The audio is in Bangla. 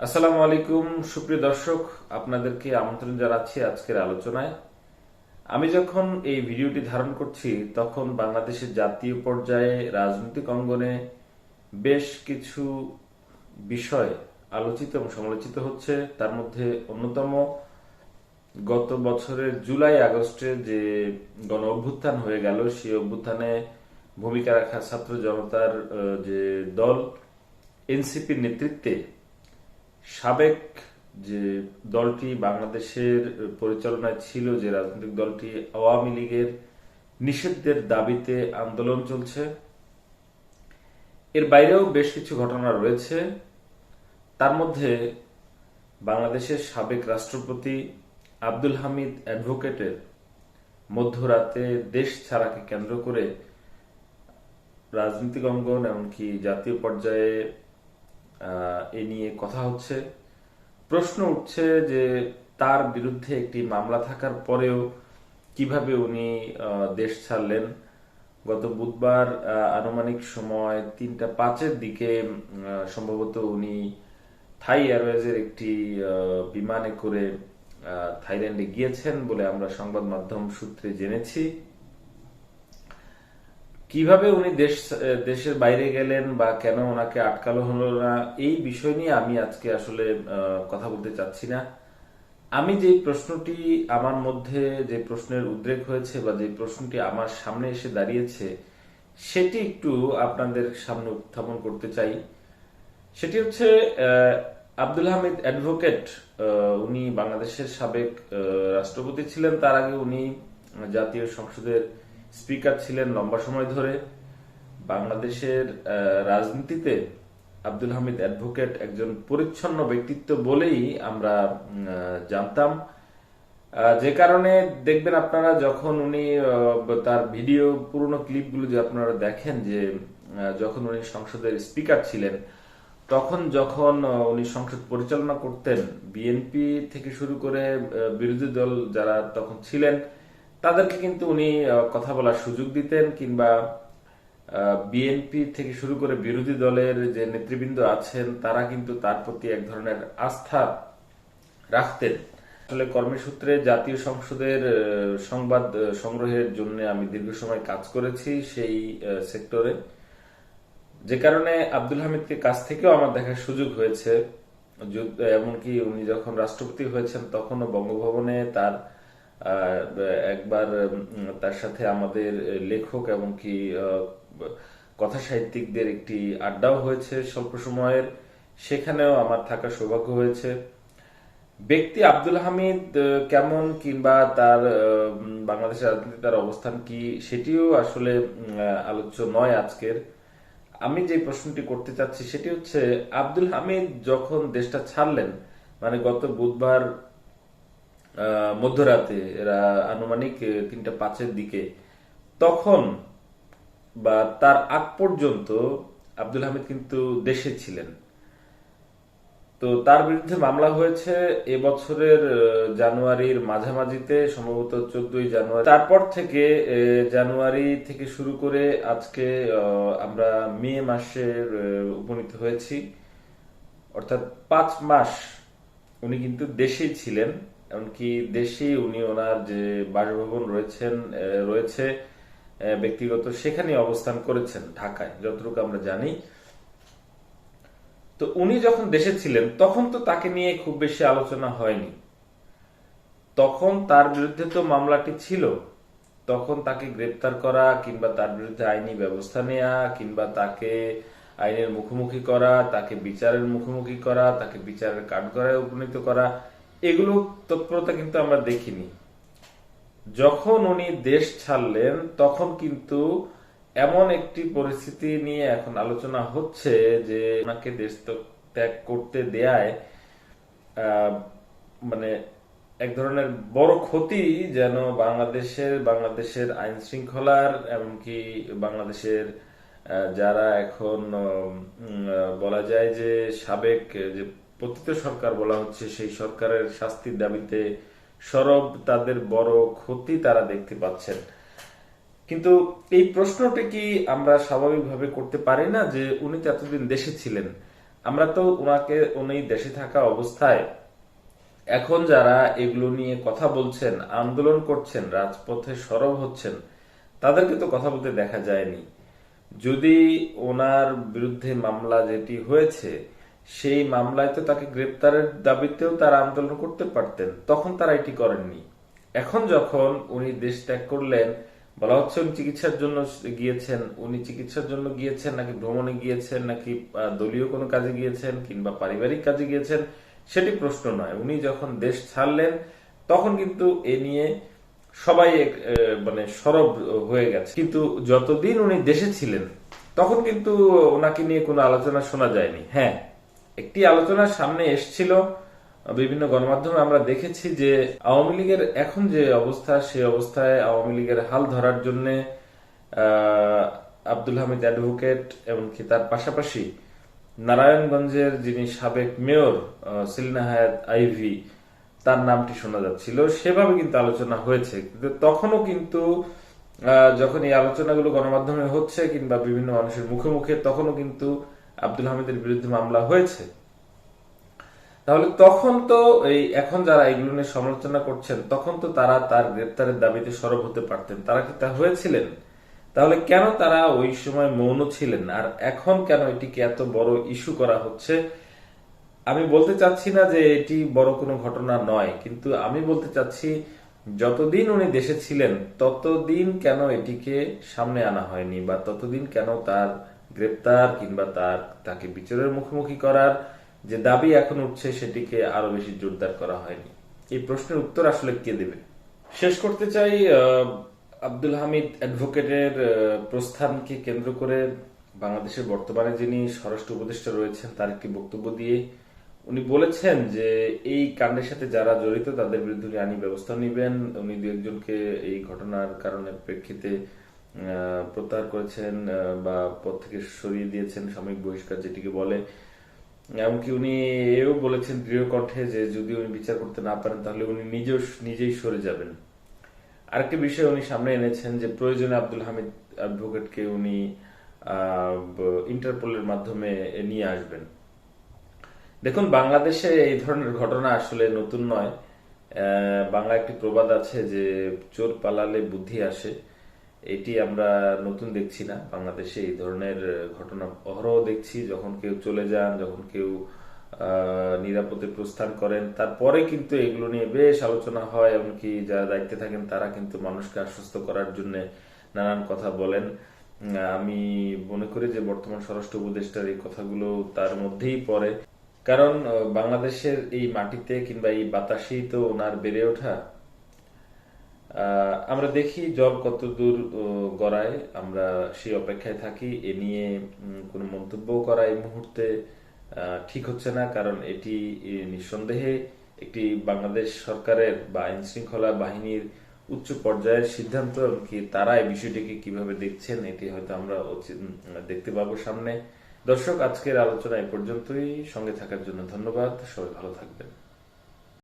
আসসালামু আলাইকুম, সুপ্রিয় দর্শক, আপনাদেরকে আমন্ত্রণ জানাচ্ছি আজকের আলোচনায়। আমি যখন এই ভিডিওটি ধারণ করছি, তখন বাংলাদেশের জাতীয় পর্যায়ে রাজনৈতিক অঙ্গনে বেশ কিছু বিষয় আলোচিত এবং সমালোচিত হচ্ছে। তার মধ্যে অন্যতম, গত বছরের জুলাই আগস্টে যে গণ অভ্যুত্থান হয়ে গেল, সেই অভ্যুত্থানে ভূমিকা রাখা ছাত্র জনতার যে দল, এনসিপির নেতৃত্বে সাবেক যে দলটি বাংলাদেশের পরিচালনায় ছিল, যে রাজনৈতিক দলটি আওয়ামী লীগের নিষিদ্ধের দাবিতে আন্দোলন চলছে, এর বাইরেও বেশ কিছু ঘটনা রয়েছে। তার মধ্যে বাংলাদেশের সাবেক রাষ্ট্রপতি আব্দুল হামিদ অ্যাডভোকেটের মধ্যরাতে দেশ ছাড়াকে কেন্দ্র করে রাজনৈতিক অঙ্গন, এমনকি জাতীয় পর্যায়ে এ নিয়ে কথা হচ্ছে। প্রশ্ন উঠছে যে তার বিরুদ্ধে একটি মামলা থাকার পরেও কীভাবে উনি দেশ ছাড়লেন? গত বুধবার আনুমানিক সময় তিনটা পাঁচের দিকে সম্ভবত উনি থাই এয়ারওয়েজের একটি বিমানে করে থাইল্যান্ডে গিয়েছেন বলে আমরা সংবাদ মাধ্যম সূত্রে জেনেছি। কীভাবে উনি দেশ দেশের বাইরে গেলেন বা কেন ওনাকে আটকালো হলো না, এই বিষয় নিয়ে আমি আজকে আসলে কথা বলতে চাচ্ছি না। আমি যে প্রশ্নটি আমার মধ্যে যে প্রশ্নের উদ্রেক হয়েছে বা যে প্রশ্নটি আমার সামনে এসে দাঁড়িয়েছে, সেটি একটু আপনাদের সামনে উত্থাপন করতে চাই। সেটি হচ্ছে আব্দুল হামিদ অ্যাডভোকেট উনি বাংলাদেশের সাবেক রাষ্ট্রপতি ছিলেন। তার আগে উনি জাতীয় সংসদের স্পিকার ছিলেন লম্বা সময় ধরে। বাংলাদেশের রাজনীতিতে আব্দুল হামিদ অ্যাডভোকেট একজন পরিচ্ছন্ন ব্যক্তিত্ব বলেই আমরা জানতাম। যে কারণে দেখবেন আপনারা যখন উনি তার ভিডিও, পুরনো ক্লিপগুলো যে আপনারা দেখেন যে যখন উনি সংসদের স্পিকার ছিলেন, তখন যখন উনি সংসদ পরিচালনা করতেন, বিএনপি থেকে শুরু করে বিরোধী দল যারা তখন ছিলেন তাদেরকে কিন্তু উনি কথা বলার সুযোগ দিতেন কিংবা বিএনপি থেকে শুরু করে বিরোধী দলের যে নেতৃবৃন্দ আছেন, তারা কিন্তু তার প্রতি এক ধরনের আস্থা রাখতেন। আসলে কর্মসূত্রে জাতীয় সংসদের সংবাদ সংগ্রহের জন্য আমি দীর্ঘ সময় কাজ করেছি সেই সেক্টরে। যে কারণে আব্দুল হামিদকে কাছ থেকেও আমার দেখার সুযোগ হয়েছে। এমনকি উনি যখন রাষ্ট্রপতি হয়েছেন, তখনও বঙ্গভবনে তার একবার তার সাথে আমাদের লেখক এমনকি আহ, কথা সাহিত্যিকদের একটি আড্ডাও হয়েছে স্বল্প সময়ের। সেখানেও আমার থাকার সৌভাগ্য হয়েছে। ব্যক্তি আব্দুল হামিদ কেমন কিংবা তার বাংলাদেশের রাজনীতি তার অবস্থান কি সেটিও আসলে আলোচ্য নয় আজকের। আমি যে প্রশ্নটি করতে চাচ্ছি সেটি হচ্ছে আব্দুল হামিদ যখন দেশটা ছাড়লেন মানে গত বুধবার মধ্যরাতে, এরা আনুমানিক তিনটা পাঁচের দিকে। তখন বা তার আগ পর্যন্ত আব্দুল হামিদ কিন্তু দেশে ছিলেন। তো তার বিরুদ্ধে মামলা হয়েছে এবছরের জানুয়ারির মাঝামাঝিতে, সম্ভবত চোদ্দই জানুয়ারি। তারপর থেকে জানুয়ারি থেকে শুরু করে আজকে আমরা মে মাসের উপনীত হয়েছি। অর্থাৎ পাঁচ মাস উনি কিন্তু দেশেই ছিলেন। এমনকি দেশেই উনি ওনার যে বাসভবন রয়েছেন রয়েছে ব্যক্তিগত, সেখানে অবস্থান করেছেন, ঢাকায়, যতটুকু আমরা জানি। তো উনি যখন দেশে ছিলেন, তখন তো তাকে নিয়ে খুব বেশি আলোচনা হয়নি। তখন তার বিরুদ্ধে তো মামলাটি ছিল। তখন তাকে গ্রেপ্তার করা, কিংবা তার বিরুদ্ধে আইনি ব্যবস্থা নেয়া, কিংবা তাকে আইনের মুখোমুখি করা, তাকে বিচারের মুখোমুখি করা, তাকে বিচারের কাঠগড়ায় উপনীত করা এগুলো তৎপরতা কিন্তু আমরা দেখিনি। যখন উনি দেশ ছাড়লেন তখন কিন্তু এমন একটি পরিস্থিতি নিয়ে এখন আলোচনা হচ্ছে যে ওনাকে দেশ ত্যাগ করতে আহ, মানে এক ধরনের বড় ক্ষতি যেন বাংলাদেশের বাংলাদেশের আইন শৃঙ্খলার এমনকি বাংলাদেশের যারা এখন বলা যায় যে সাবেক যে পতিত সরকার বলা হচ্ছে, সেই সরকারের শাস্তির দাবিতে সরব তাদের বড় ক্ষতি তারা দেখতে পাচ্ছেন। কিন্তু এই প্রশ্নটি কি আমরা স্বাভাবিকভাবে করতে পারি না যে উনি তো এতদিন দেশে ছিলেন? আমরা তো ওনাকে উনি দেশে থাকা অবস্থায় এখন যারা এগুলো নিয়ে কথা বলছেন, আন্দোলন করছেন, রাজপথে সরব হচ্ছেন, তাদেরকে তো কথা বলতে দেখা যায়নি। যদি ওনার বিরুদ্ধে মামলা যেটি হয়েছে সেই মামলায় তো তাকে গ্রেপ্তারের দাবিতেও তারা আন্দোলন করতে পারতেন। তখন তারা এটি করেননি। এখন যখন উনি দেশ ত্যাগ করলেন, বলা হচ্ছে উনি চিকিৎসার জন্য গিয়েছেন, উনি চিকিৎসার জন্য গিয়েছেন, নাকি ভ্রমণে গিয়েছেন, নাকি দলীয় কোনো কাজে গিয়েছেন, কিংবা পারিবারিক কাজে গিয়েছেন, সেটি প্রশ্ন নয়। উনি যখন দেশ ছাড়লেন, তখন কিন্তু এ নিয়ে সবাই মানে সরব হয়ে গেছে। কিন্তু যতদিন উনি দেশে ছিলেন, তখন কিন্তু ওনাকে নিয়ে কোনো আলোচনা শোনা যায়নি। হ্যাঁ একটি আলোচনা সামনে এসছিল, বিভিন্ন গণমাধ্যমে আমরা দেখেছি যে আওয়ামী লীগের এখন যে অবস্থা, সেই অবস্থায় আওয়ামী লীগের হাল ধরার জন্য আব্দুল হামিদ অ্যাডভোকেট এমনকি তার পাশাপাশি নারায়ণগঞ্জের যিনি সাবেক মেয়র সেলিনা হায়াত আইভি, তার নামটি শোনা যাচ্ছিল। সেভাবে কিন্তু আলোচনা হয়েছে। কিন্তু তখনও কিন্তু যখন এই আলোচনাগুলো গণমাধ্যমে হচ্ছে কিংবা বিভিন্ন মানুষের মুখে মুখে, তখনও কিন্তু আব্দুল হামিদের বিরুদ্ধে মামলা হয়েছে। তাহলে তখন তো এই এখন যারা এগুলো নিয়ে সমালোচনা করছেন, তখন তো তারা তার গ্রেপ্তারের দাবিতে সরব হতে পারতেন। তারা কি তা হয়েছিলেন? তাহলে কেন তারা ওই সময় মৌন ছিলেন? আর এখন কেন এটিকে এত বড় ইস্যু করা হচ্ছে? আমি বলতে চাচ্ছি না যে এটি বড় কোনো ঘটনা নয়, কিন্তু আমি বলতে চাচ্ছি যতদিন উনি দেশে ছিলেন, ততদিন কেন এটিকে সামনে আনা হয়নি বা ততদিন কেন তার গ্রেপ্তার কিংবা তার, তাকে বিচারের মুখোমুখি করার যে দাবি এখন উঠছে সেটিকে আরও বেশি জোরদার করা হয়নি। এই প্রশ্নের উত্তর আসলে কে দেবে? শেষ করতে চাই আব্দুল হামিদ অ্যাডভোকেটের প্রস্থানকে কেন্দ্র করে বাংলাদেশের বর্তমানে যিনি স্বরাষ্ট্র উপদেষ্টা রয়েছেন, তার একটি বক্তব্য দিয়ে উনি বলেছেন যে এই কাণ্ডের সাথে যারা জড়িত তাদের বিরুদ্ধে আইনি ব্যবস্থা নেবেন। উনি দু একজনকে এই ঘটনার কারণে প্রেক্ষিতে প্রত্যাহার করেছেন বা পদ থেকে সরিয়ে দিয়েছেন সাময়িক বহিষ্কার যেটিকে বলে। এমনকি উনি এও বলেছেন দৃঢ় কণ্ঠে যে যদি উনি বিচার করতে না পারেন, তাহলে উনি নিজেও নিজেই সরে যাবেন। আরেকটি বিষয় উনি সামনে এনেছেন যে প্রয়োজনে আব্দুল হামিদ অ্যাডভোকেটকে উনি ইন্টারপোলের মাধ্যমে নিয়ে আসবেন। দেখুন, বাংলাদেশে এই ধরনের ঘটনা আসলে নতুন নয়। বাংলা একটি প্রবাদ আছে যে চোর পালালে বুদ্ধি আসে। এটি আমরা নতুন দেখছি না। বাংলাদেশে এই ধরনের ঘটনা অহরহ দেখছি। যখন কেউ চলে যান, যখন কেউ নিরাপদে প্রস্থান করেন, তারপরে কিন্তু এগুলো নিয়ে বেশ আলোচনা হয়। এমনকি যারা দায়িত্বে থাকেন, তারা কিন্তু মানুষকে আশ্বস্ত করার জন্য নানান কথা বলেন। আমি মনে করি যে বর্তমান স্বরাষ্ট্র উপদেষ্টার এই কথাগুলো তার মধ্যেই পড়ে। কারণ বাংলাদেশের এই মাটিতে কিংবা এই বাতাসেই তো ওনার বেড়ে ওঠা আমরা দেখি জল কত দূর গড়ায়। আমরা সেই অপেক্ষায় থাকি। এ নিয়ে কোনো মন্তব্য করা এই মুহূর্তে ঠিক হচ্ছে না। কারণ এটি নিঃসন্দেহে একটি বাংলাদেশ সরকারের বা আইন শৃঙ্খলা বাহিনীর উচ্চ পর্যায়ের সিদ্ধান্ত। এমনকি তারা এই বিষয়টিকে কীভাবে দেখছেন, এটি হয়তো আমরা দেখতে পাবো সামনে। দর্শক, আজকের আলোচনা এ পর্যন্তই। সঙ্গে থাকার জন্য ধন্যবাদ। সবাই ভালো থাকবেন।